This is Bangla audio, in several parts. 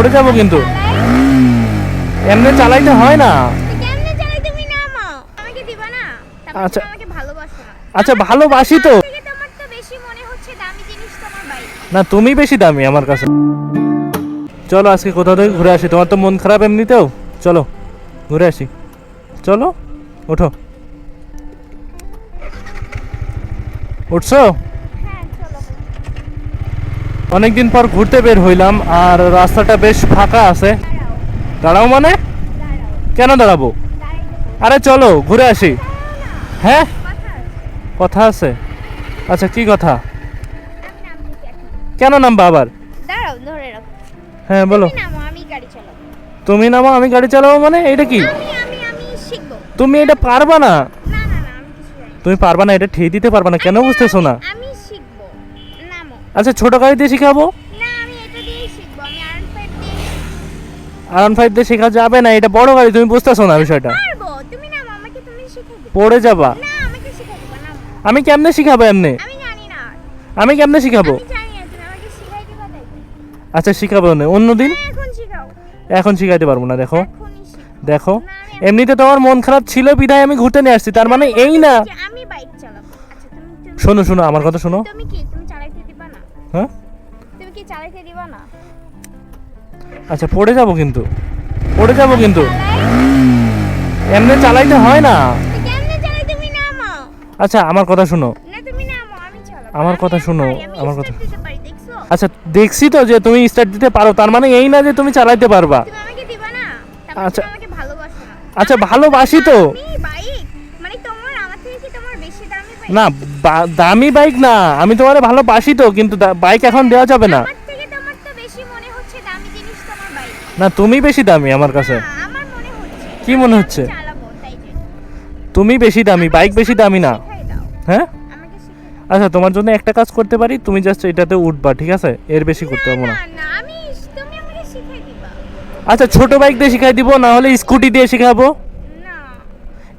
পড়ে যাব কিন্তু। এমনি চালাইতে হয় না। আচ্ছা। আচ্ছা ভালোবাসি তো। না তুমি বেশি দামি আমার কাছে। চলো আজকে কোথাও থেকে ঘুরে আসি? তোমার তো মন খারাপ এমনিতেও। চলো ঘুরে আসি। চলো ওঠো। উঠছো? অনেকদিন পর ঘুরতে বের হইলাম আর রাস্তাটা বেশ ফাঁকা আছে। দাঁড়াও মানে? কেন দাঁড়াবো? আরে চলো ঘুরে আসি। হ্যাঁ? কথা আছে। আচ্ছা কি কথা? কেন নামবা আবার? হ্যাঁ বলো। তুমি নামো আমি গাড়ি চালাবো। মানে? এটা কি? তুমি এটা পারবা না। তুমি পারবা না এটা ঠেয়ে দিতে পারবা না। কেন বুঝতেছো না? আচ্ছা ছোট গাড়ি দিয়ে শিখাবো? আর্ন ফাইভ দিয়ে শেখা যাবে না এটা বড় গাড়ি তুমি বুঝতেছো না বিষয়টা। পড়ে যাবা। আমি কেমনে শিখাবো এমনি? আমি কেমনে শিখাবো? আচ্ছা শিখাবো না অন্যদিন হ্যাঁ, এখন শিখাইতে পারব না দেখো। দেখো। এমনিতে তোমার মন খারাপ ছিল বিধায় আমি ঘুরতে নিয়ে আসছি তার মানে এই না আচ্ছা শোনো শোনো আমার কথা শোনো। হ্যাঁ? তুমি কি চালাইতে দিবা না? আচ্ছা পড়ে যাব কিন্তু। পড়ে যাব কিন্তু। এমনি চালাইতে হয় না। আচ্ছা আমার কথা শোনো। আমার কথা শোনো, আমার কথা- আচ্ছা দেখছি তো যে তুমি স্টার্ট দিতে পারো তার মানে এই না যে তুমি চালাইতে পারবা। তুমি আমাকে দিবা না? তারপর আচ্ছা। আচ্ছা ভালোবাসি তো। না দামি বাইক না। আমি তোমার ভালোবাসি তো কিন্তু বাইক এখন দেওয়া যাবে না। না তুমি বেশি দামি আমার কাছে। কি মনে হচ্ছে? তুমি বেশি দামি বাইক বেশি দামি না। হ্যাঁ? আচ্ছা তোমার জন্য একটা কাজ করতে পারি তুমি জাস্ট এটাতে উঠবা ঠিক আছে? এর বেশি করতে পারব না। আচ্ছা ছোট বাইক দিয়ে শিখাই দিব না হলে স্কুটি দিয়ে শিখাবো?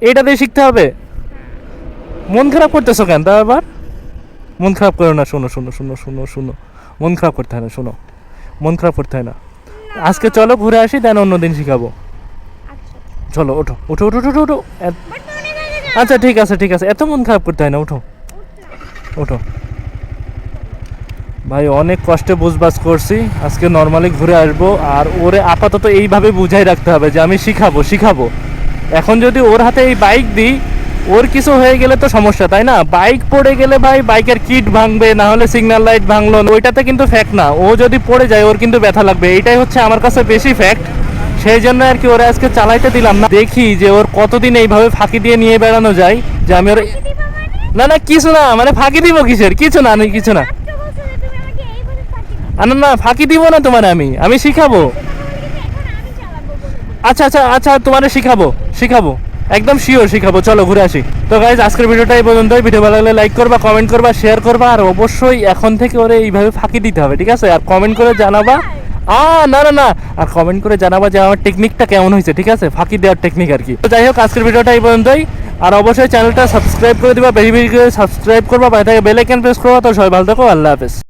এটা দিয়ে শিখতে হবে? মন খারাপ করতেছো কেন? তা আবার? মন খারাপ করো না, শোনো শোনো শোনো শোনো শোনো। মন খারাপ করতে হয় না, শোনো। মন খারাপ করতে হয় না। আজকে চলো ঘুরে আসি, দেন অন্যদিন শিখাবো। চলো, ওঠো ওঠো ওঠো ওঠো ওঠো। আচ্ছা ঠিক আছে ঠিক আছে। এত মন খারাপ করতে হয় না, ওঠো। ওঠো। ভাই, অনেক কষ্টে বুঝবাস করছি। আজকে নর্মালি ঘুরে আসব। আর ওরে আপাতত এইভাবে বুঝাই রাখতে হবে যে আমি শিখাবো শিখাবো। এখন যদি ওর হাতে এই বাইক দিই ওর কিছু হয়ে গেলে তো সমস্যা তাই না? বাইক পড়ে গেলে ভাই বাইকের কিট ভাঙবে না হলে সিগন্যাল লাইট ভাঙলো ওইটাতে কিন্তু ফ্যাক্ট না। ও যদি পড়ে যায় ওর কিন্তু ব্যথা লাগবে। এইটাই হচ্ছে আমার কাছে বেশি ফ্যাক্ট সেই জন্য আর কি ওরা আজকে চালাইতে দিলাম না। দেখি যে ওর কতদিন এইভাবে ফাঁকি দিয়ে নিয়ে বেড়ানো যায় যে আমি ওর মানে? না না কিছু না মানে ফাঁকি দিব কিসের? কিছু না কিছু না। আর না, না ফাঁকি দিব না তোমার আমি। আমি শিখাবো। দিই। আচ্ছা আচ্ছা আচ্ছা তোমারে শিখাবো শিখাবো। একদম শিওর শিখাবো। চলো ঘুরে আসি। তো গাইজ আজকের ভিডিওটা এই পর্যন্তই। ভিডিও ভালো লাগলে লাইক করবা কমেন্ট করবা শেয়ার করবা, আর অবশ্যই এখন থেকে ওরে এইভাবে ফাঁকি দিতে হবে, ঠিক আছে? আর কমেন্ট করে জানাবা। আ না না না। আর কমেন্ট করে জানাবা যে আমার টেকনিকটা কেমন হয়েছে, ঠিক আছে? ফাঁকি দেওয়ার টেকনিক আর কি। তো যাই হোক, আজকের ভিডিওটা এই পর্যন্তই। আর অবশ্যই চ্যানেলটা সাবস্ক্রাইব করে দিবা। বেশি বেশি করে সাবস্ক্রাইব করবা। বাইরে থেকে বেল আইকন প্রেস করবা। তো সবাই ভালো থাকো। আল্লাহ হাফেজ।